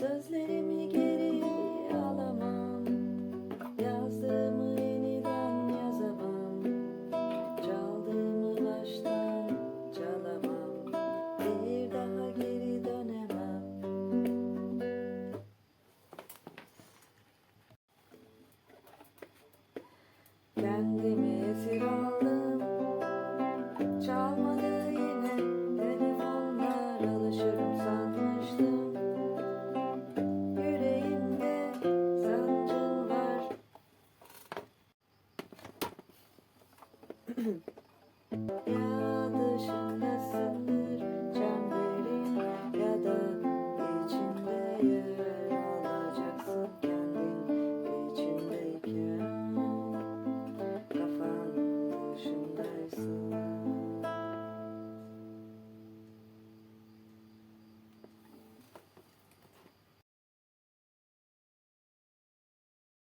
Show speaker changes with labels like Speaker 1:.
Speaker 1: Sözlerimi geri alamam. Yazdığımı yeniden yazamam. Çaldığımı baştan çalamam. Bir daha geri dönemem. Kendimi esir aldım. Çalmadım yeah.